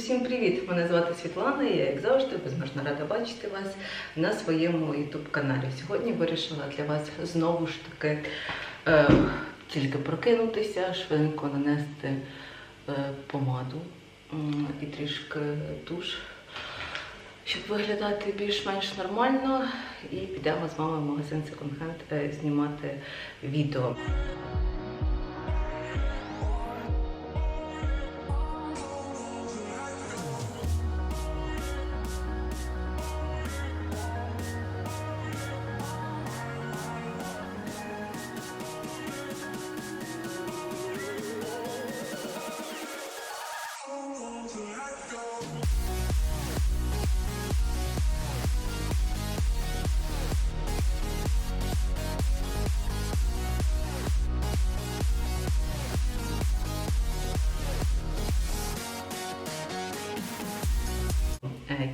Усім привіт! Мене звати Світлана. і Я, як завжди, безмежно рада бачити вас на своєму youtube каналі. Сьогодні вирішила для вас знову ж таки е, тільки прокинутися, швиденько нанести е, помаду м, і трішки туш, щоб виглядати більш-менш нормально. І підемо з вами в магазин Second Hand е, знімати відео.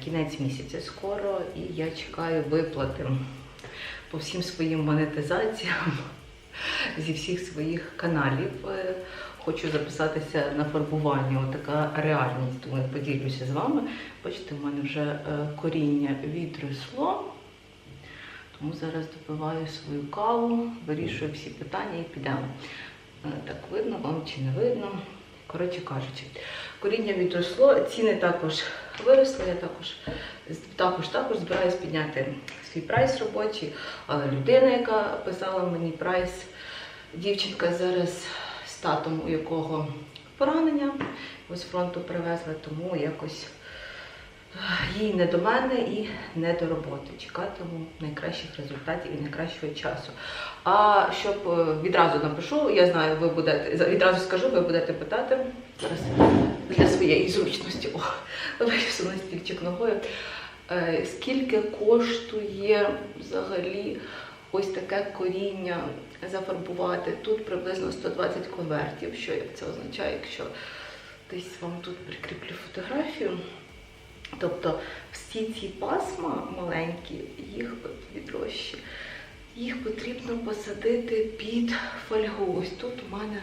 Кінець місяця скоро, і я чекаю виплати по всім своїм монетизаціям зі всіх своїх каналів. Е, Хочу записатися на фарбування. Отака реальність. Думаю, поділюся з вами. Бачите, в мене вже е, коріння відросло. Тому зараз допиваю свою каву, вирішую всі питання і підемо. Е, Так видно вам чи не видно. Коротше кажучи, коріння відросло, ціни також виросли. Я також також, також збираюсь підняти свій прайс робочий, але людина, яка писала мені прайс, дівчинка зараз з татом, у якого поранення, ось фронту привезли, тому якось е, їй не до мене і не до роботи. Чекатиму найкращих результатів і найкращого часу. А щоб е, відразу напишу, я знаю, ви будете відразу скажу, ви будете питати зараз для своєї зручності. О, вирісу на стільчик ногою. Е, Скільки коштує взагалі ось таке коріння зафарбувати? Тут приблизно 120 конвертів. Що як це означає, якщо десь вам тут прикріплю фотографію? Тобто всі ці пасма маленькі, їх відрощі, їх потрібно посадити під фольгу. Ось тут у мене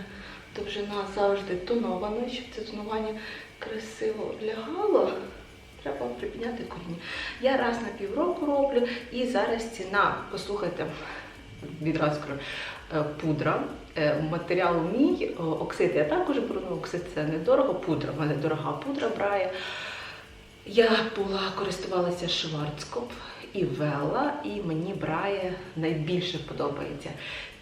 довжина завжди тонована, щоб це тонування красиво лягало. Треба припиняти коріння. Я раз на півроку роблю, і зараз ціна, послухайте, відразу кажу, е, пудра. Е, Матеріал мій, оксид я також беру, ну, оксид це недорого, пудра. в мене дорога пудра брає. Я була користувалася Шварцкоп і Вела, і мені Брає найбільше подобається.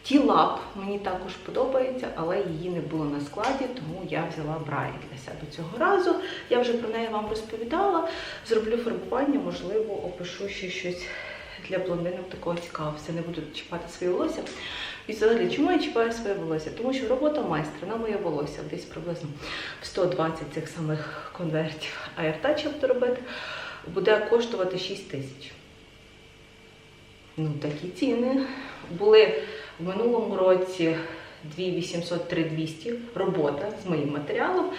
Тілап мені також подобається, але її не було на складі, тому я взяла Брає для себе цього разу. Я вже про неї вам розповідала. Зроблю фарбування, можливо, опишу ще щось для блондинок такого цікавого. Все не буду чіпати своє волосся. І взагалі, чому я чіпаю своє волосся? Тому що робота майстра на моє волосся десь приблизно в 120 цих самих конвертів аєртача буду робити, буде коштувати 6 тисяч. Ну, такі ціни були в минулому році 2800-3200 робота з моїм матеріалом.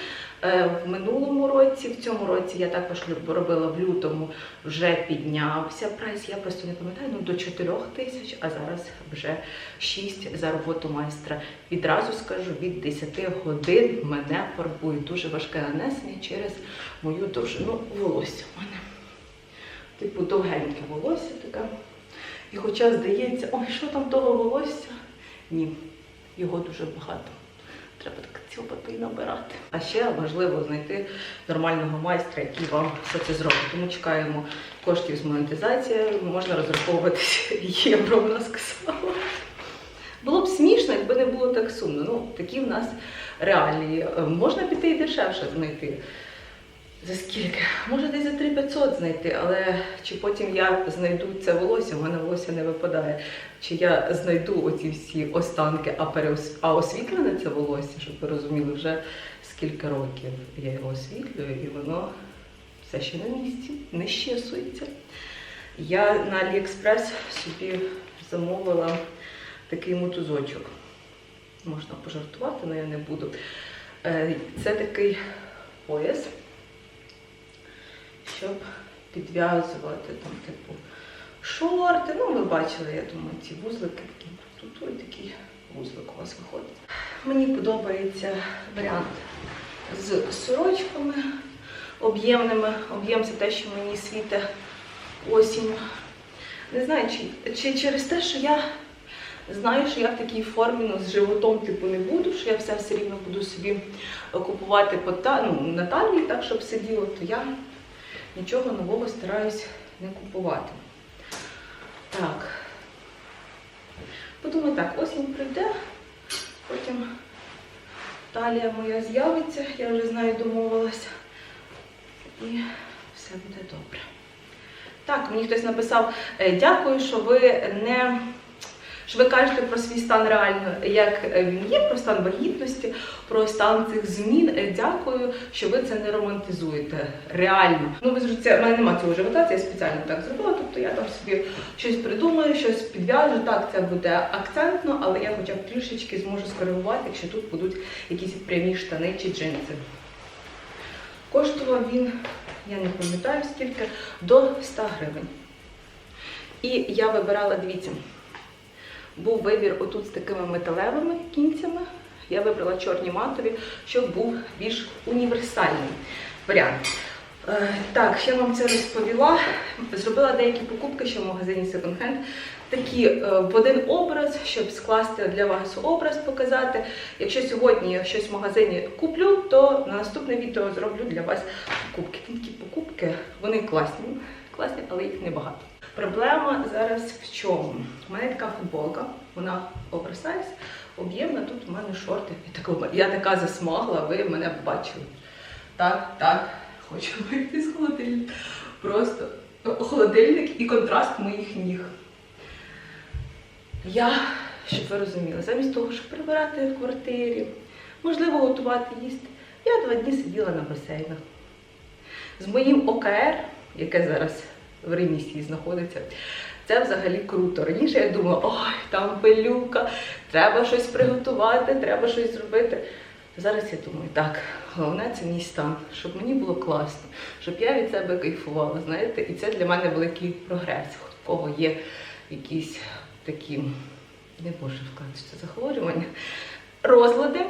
Е, В минулому році, в цьому році я також робила в лютому, вже піднявся прайс. Я просто не пам'ятаю, ну до 4 тисяч, а зараз вже 6 за роботу майстра. Відразу скажу, від 10 годин мене фарбує дуже важке нанесення через мою довжину волосся. У мене типу довгеньке волосся таке. І хоча здається, ой, що там того волосся? Ні, його дуже багато. Треба так цілбати і набирати. А ще важливо знайти нормального майстра, який вам все це зробить. Тому чекаємо коштів з монетизації, можна розраховуватися євро, вона сказала. Було б смішно, якби не було так сумно. Ну, такі в нас реалії. Е, Можна піти і дешевше знайти. За скільки? Може десь за 3500 знайти, але чи потім я знайду це волосся, в мене волосся не випадає. Чи я знайду оці всі останки, а, переос... а освітлене це волосся, щоб ви розуміли, вже скільки років я його освітлюю, і воно все ще на місці, не щесується. Я на Аліекспрес собі замовила такий мотузочок. Можна пожартувати, але я не буду. Е, Це такий пояс щоб підв'язувати там, типу, шорти. Ну, ви бачили, я думаю, ці вузлики такі. Тут ось такий вузлик у вас виходить. Мені подобається варіант з сорочками. об'ємними. Об'єм це те, що мені світить осінь. Не знаю, чи, чи через те, що я знаю, що я в такій формі ну, з животом типу не буду, що я все все рівно буду собі купувати по ну, на талії, так, щоб сиділо, то я нічого нового стараюсь не купувати. Так. Подумаю так, осінь прийде, потім талія моя з'явиться, я вже з нею домовилася. І все буде добре. Так, мені хтось написав, е, дякую, що ви не. Що ви кажете про свій стан реально, як е, він є, про стан вагітності, про стан цих змін. Е, Дякую, що ви це не романтизуєте. Реально. Ну, ви зрозумієте, в мене немає цього живота, це я спеціально так зробила. Тобто я там собі щось придумаю, щось підв'яжу. Так, це буде акцентно, але я хоча б трішечки зможу скоригувати, якщо тут будуть якісь прямі штани чи джинси. Коштував він, я не пам'ятаю скільки, до 100 гривень. І я вибирала, дивіться, був вибір отут з такими металевими кінцями. Я вибрала чорні матові, щоб був більш універсальний варіант. Е, Так, ще вам це розповіла. Зробила деякі покупки ще в магазині Second Hand. Такі е, в один образ, щоб скласти для вас образ, показати. Якщо сьогодні я щось в магазині куплю, то на наступне відео зроблю для вас покупки. Такі покупки, вони класні, класні, але їх небагато. Проблема зараз в чому? У мене така футболка, вона оверсайз, об'ємна, тут у мене шорти. І тако- Я така засмагла, ви мене бачили. Так, так, хочу вийти з холодильника. Просто холодильник і контраст моїх ніг. Я, щоб ви розуміли, замість того, щоб прибирати в квартирі, можливо, готувати їсти, я два дні сиділа на басейнах. З моїм ОКР, яке зараз в ремісії знаходиться, це взагалі круто. Раніше я думала, ой, там пилюка, треба щось приготувати, треба щось зробити. Зараз я думаю, так, головне це мій стан, щоб мені було класно, щоб я від себе кайфувала, знаєте, і це для мене великий прогрес. У кого є якісь такі, не можу сказати, що захворювання, розлади,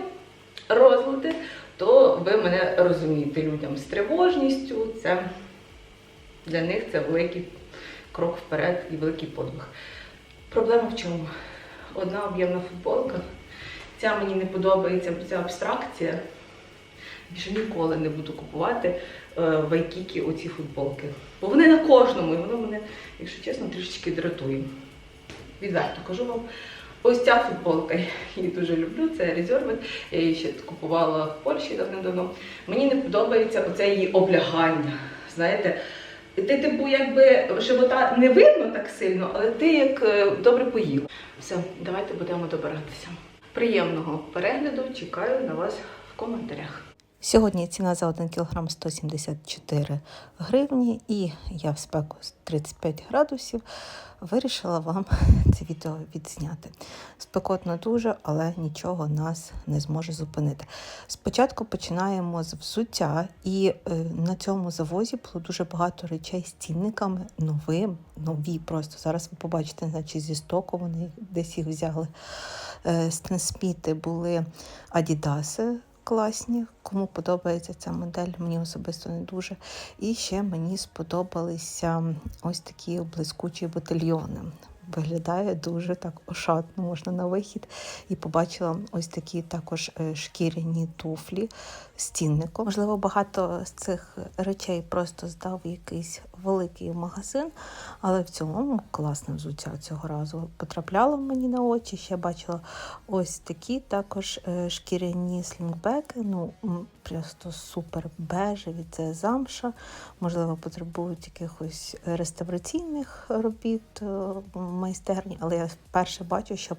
розлади, то ви мене розумієте людям з тривожністю, це для них це великий крок вперед і великий подвиг. Проблема в чому? Одна об'ємна футболка. Ця мені не подобається, це абстракція. Більше ніколи не буду купувати е, в Айкікі оці футболки. Бо вони на кожному, і воно мене, якщо чесно, трішечки дратує. Відверто кажу вам. Ось ця футболка, я її дуже люблю, це Reserved. Я її ще купувала в Польщі давним-давно. Мені не подобається оце її облягання. Знаєте, ти, типу, якби живота не видно так сильно, але ти як е, добре поїв. Все, давайте будемо добиратися. Приємного перегляду, чекаю на вас в коментарях. Сьогодні ціна за 1 кг 174 гривні, і я в спеку 35 градусів вирішила вам це відео відзняти. Спекотно дуже, але нічого нас не зможе зупинити. Спочатку починаємо з взуття, і е, на цьому завозі було дуже багато речей з цінниками, нові, нові просто. Зараз ви побачите, наче зі стоку вони десь їх взяли. Е, Стенсміти були Адідаси класні. Кому подобається ця модель, мені особисто не дуже. І ще мені сподобалися ось такі блискучі ботильйони. Виглядає дуже так ошатно, можна на вихід. І побачила ось такі також е, шкіряні туфлі з цінником. Можливо, багато з цих речей просто здав якийсь великий магазин, але в цілому класне взуття цього разу потрапляло мені на очі. Ще бачила ось такі також е, шкіряні слінгбеки. Ну просто супер бежеві. Це замша. Можливо, потребують якихось реставраційних робіт е, майстерні, але я вперше бачу, що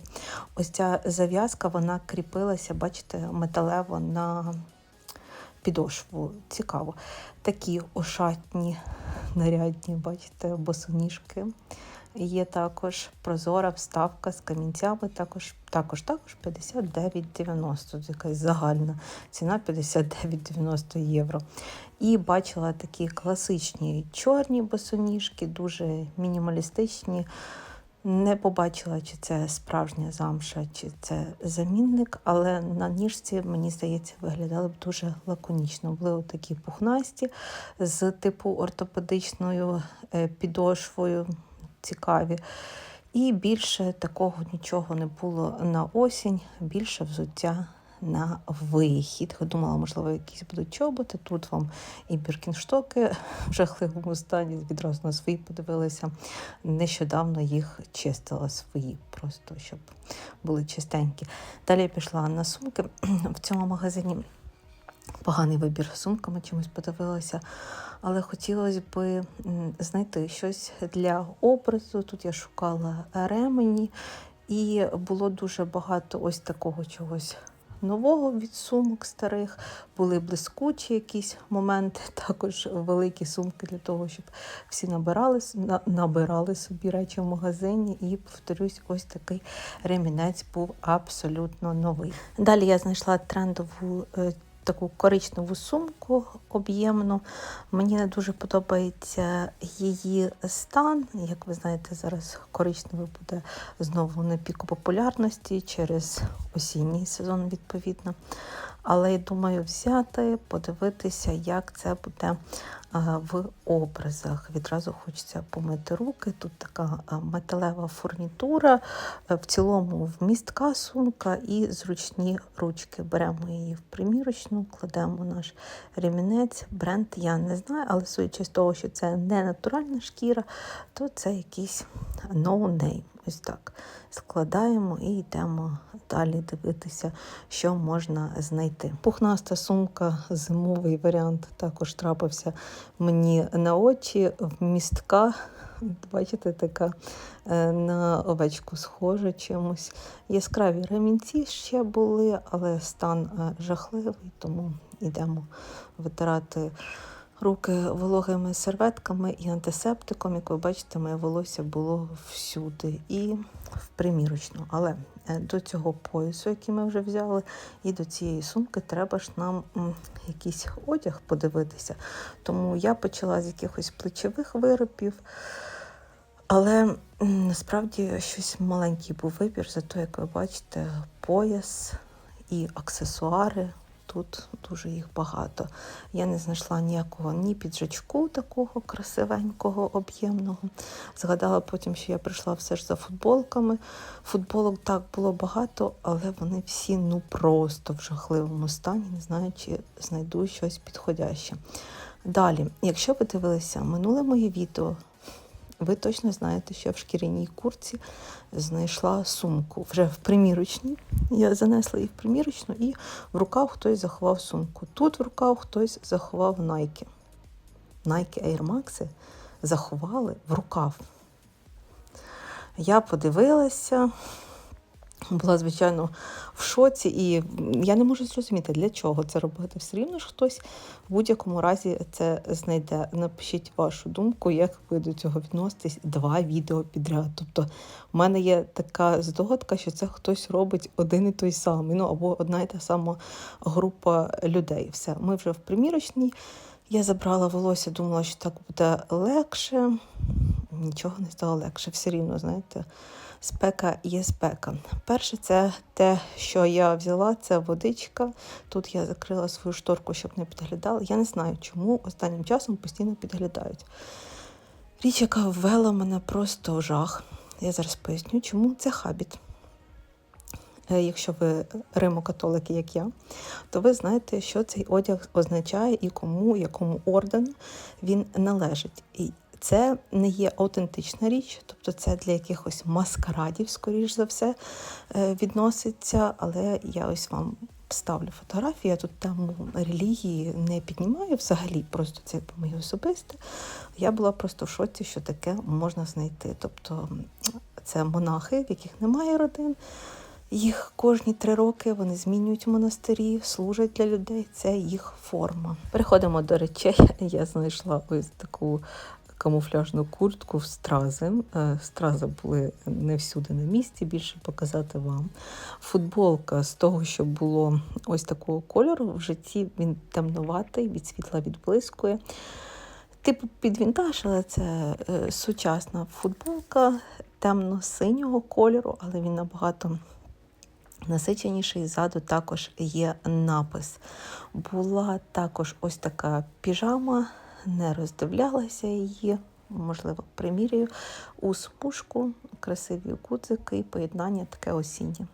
ось ця зав'язка вона кріпилася, бачите, металево на підошву. Цікаво. Такі ошатні, нарядні, бачите, босоніжки. Є також прозора вставка з камінцями, також також, також 59,90. Це якась загальна ціна 59,90 євро. І бачила такі класичні чорні босоніжки, дуже мінімалістичні. Не побачила, чи це справжня замша, чи це замінник, але на ніжці, мені здається, виглядали б дуже лаконічно. Були такі пухнасті з типу ортопедичною е, підошвою, цікаві. І більше такого нічого не було на осінь, більше взуття на вихід. Думала, можливо, якісь будуть чоботи. Тут вам і біркінштоки в жахливому стані. Відразу на свої подивилися. Нещодавно їх чистила свої, просто щоб були чистенькі. Далі я пішла на сумки в цьому магазині. Поганий вибір сумками чимось подивилася, але хотілося б знайти щось для образу. Тут я шукала ремені, і було дуже багато ось такого чогось нового від сумок старих. Були блискучі якісь моменти, також великі сумки для того, щоб всі набирали, набирали собі речі в магазині. І повторюсь, ось такий ремінець був абсолютно новий. Далі я знайшла трендову. Таку коричневу сумку об'ємну. Мені не дуже подобається її стан. Як ви знаєте, зараз коричневий буде знову на піку популярності через осінній сезон, відповідно. Але я думаю, взяти, подивитися, як це буде в образах. Відразу хочеться помити руки. Тут така металева фурнітура, е, в цілому вмістка сумка і зручні ручки. Беремо її в примірочну, кладемо наш ремінець. Бренд я не знаю, але судячи з того, що це не натуральна шкіра, то це якийсь no-name. Ось так. Складаємо і йдемо далі дивитися, що можна знайти. Пухнаста сумка, зимовий варіант також трапився мені на очі. Вмістка, бачите, така е, на овечку схожа чимось. Яскраві ремінці ще були, але стан е, жахливий, тому йдемо витирати руки вологими серветками і антисептиком. Як ви бачите, моє волосся було всюди і в примірочну. Але е, до цього поясу, який ми вже взяли, і до цієї сумки треба ж нам якийсь одяг подивитися. Тому я почала з якихось плечових виробів. Але насправді щось маленький був вибір, зато, як ви бачите, пояс і аксесуари. Тут дуже їх багато. Я не знайшла ніякого ні піджачку такого красивенького, об'ємного. Згадала потім, що я прийшла все ж за футболками. Футболок так було багато, але вони всі ну просто в жахливому стані. Не знаю, чи знайду щось підходяще. Далі, якщо ви дивилися минуле моє відео, ви точно знаєте, що я в шкіряній курці знайшла сумку вже в примірочній. Я занесла їх в примірочну і в руках хтось заховав сумку. Тут в руках хтось заховав найки. Найки Air Max заховали в рукав. Я подивилася, була, звичайно, в шоці, і я не можу зрозуміти, для чого це робити. Все рівно ж хтось в будь-якому разі це знайде. Напишіть вашу думку, як ви до цього відноситесь два відео підряд. Тобто, в мене є така здогадка, що це хтось робить один і той самий, ну або одна і та сама група людей. Все, ми вже в примірочній. Я забрала волосся, думала, що так буде легше. Нічого не стало легше. Все рівно, знаєте, спека є спека. Перше, це те, що я взяла, це водичка. Тут я закрила свою шторку, щоб не підглядали. Я не знаю, чому останнім часом постійно підглядають. Річ, яка ввела мене просто в жах. Я зараз поясню, чому це хабіт. Е, Якщо ви римокатолики, як я, то ви знаєте, що цей одяг означає і кому, якому ордену він належить. І це не є аутентична річ, тобто це для якихось маскарадів, скоріш за все, е, відноситься. Але я ось вам ставлю фотографії, я тут тему релігії не піднімаю взагалі, просто це по моє особисте. Я була просто в шоці, що таке можна знайти. Тобто це монахи, в яких немає родин. Їх кожні три роки вони змінюють монастирі, служать для людей. Це їх форма. Переходимо до речей. Я знайшла ось таку камуфляжну куртку в стрази. Е, Стрази були не всюди на місці, більше показати вам. Футболка з того, що було ось такого кольору. В житті він темноватий, від світла відблискує. Типу під вінтаж, але це е, сучасна футболка. темно-синього кольору, але він набагато насиченіший. Ззаду також є напис. Була також ось така піжама, не роздивлялася її. Можливо, примірюю у смужку, красиві кудзики і поєднання таке осіннє.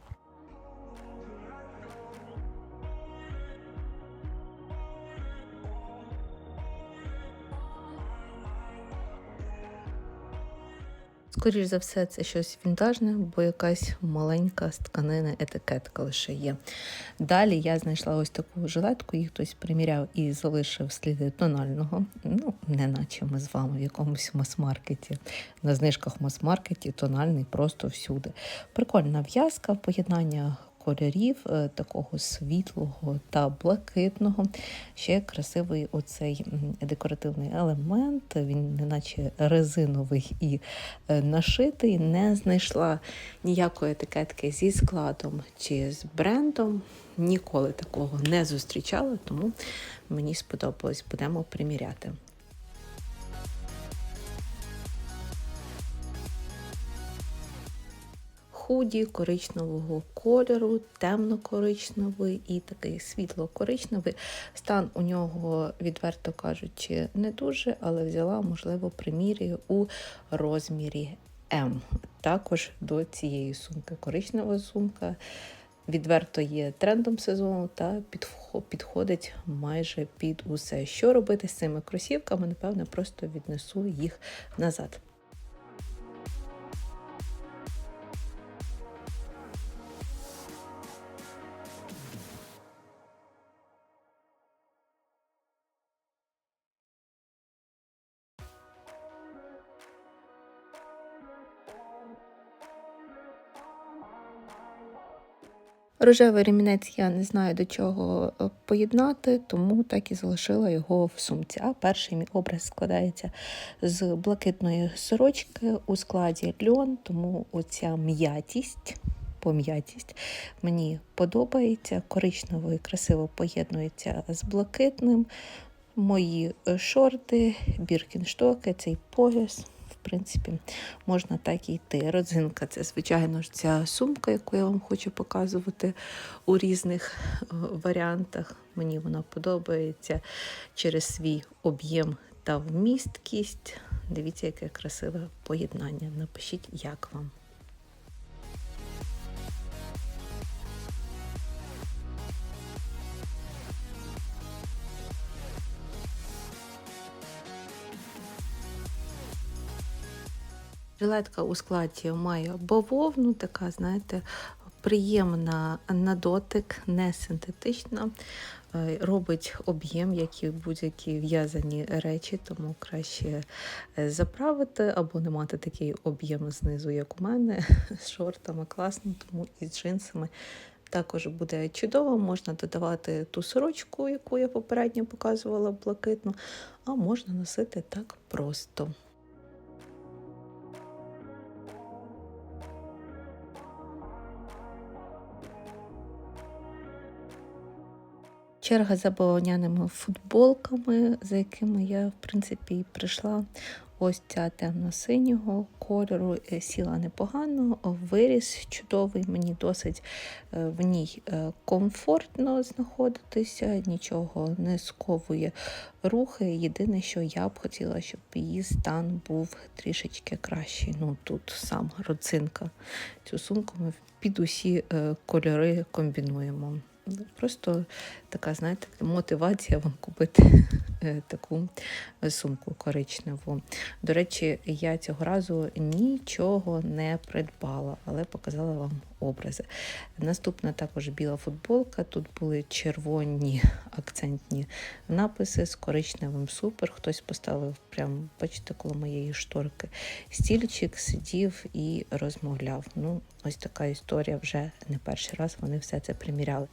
Скоріш за все, це щось вінтажне, бо якась маленька з тканини етикетка лише є. Далі я знайшла ось таку жилетку, її хтось приміряв і залишив сліди тонального. Ну, не наче ми з вами в якомусь мас-маркеті. На знижках в мас-маркеті тональний просто всюди. Прикольна в'язка, поєднання кольорів е, такого світлого та блакитного. Ще красивий оцей декоративний елемент. Він неначе резиновий і е, нашитий. Не знайшла ніякої етикетки зі складом чи з брендом. Ніколи такого не зустрічала, тому мені сподобалось. Будемо приміряти. Худі коричневого кольору, темно-коричневий і такий світло-коричневий. Стан у нього, відверто кажучи, не дуже, але взяла, можливо, примірюю у розмірі М. Також до цієї сумки. Коричнева сумка відверто є трендом сезону та підходить майже під усе. Що робити з цими кросівками? Напевне, просто віднесу їх назад. Рожевий ремінець я не знаю до чого е, поєднати, тому так і залишила його в сумці. А перший мій образ складається з блакитної сорочки у складі льон, тому оця м'ятість. Пом'ятість мені подобається, коричневий красиво поєднується з блакитним. Мої е, шорти, біркінштоки, цей пояс. Принципі, можна так і йти. Родзинка це, звичайно ж, ця сумка, яку я вам хочу показувати у різних е, варіантах. Мені вона подобається через свій об'єм та вмісткість. Дивіться, яке красиве поєднання. Напишіть, як вам. Жилетка у складі має бавовну, така, знаєте, приємна на дотик, не синтетична. Е, Робить об'єм, як і будь-які в'язані речі, тому краще е, заправити або не мати такий об'єм знизу, як у мене, з шортами класно, тому і з джинсами. Також буде чудово, можна додавати ту сорочку, яку я попередньо показувала блакитну, а можна носити так просто. Черга за бавовняними футболками, за якими я, в принципі, і прийшла. Ось ця темно-синього кольору е, сіла непогано, виріс чудовий, мені досить е, в ній е, комфортно знаходитися, нічого не сковує рухи. Єдине, що я б хотіла, щоб її стан був трішечки кращий. Ну тут сам родзинка. Цю сумку ми під усі кольори комбінуємо. Просто така, знаєте, мотивація вам купити е, таку сумку коричневу. До речі, я цього разу нічого не придбала, але показала вам образи. Наступна також біла футболка. Тут були червоні акцентні написи з коричневим супер. Хтось поставив прямо, бачите, коло моєї шторки. Стільчик сидів і розмовляв. Ну, ось така історія вже не перший раз вони все це приміряли.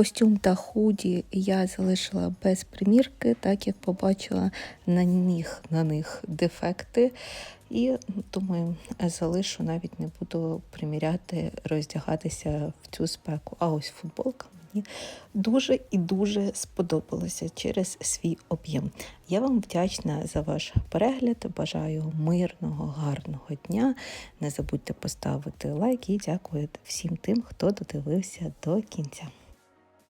Костюм та худі я залишила без примірки, так як побачила на них, на них дефекти. І думаю, залишу, навіть не буду приміряти, роздягатися в цю спеку. А ось футболка мені дуже і дуже сподобалося через свій об'єм. Я вам вдячна за ваш перегляд. Бажаю мирного, гарного дня. Не забудьте поставити лайк і дякую всім тим, хто додивився до кінця.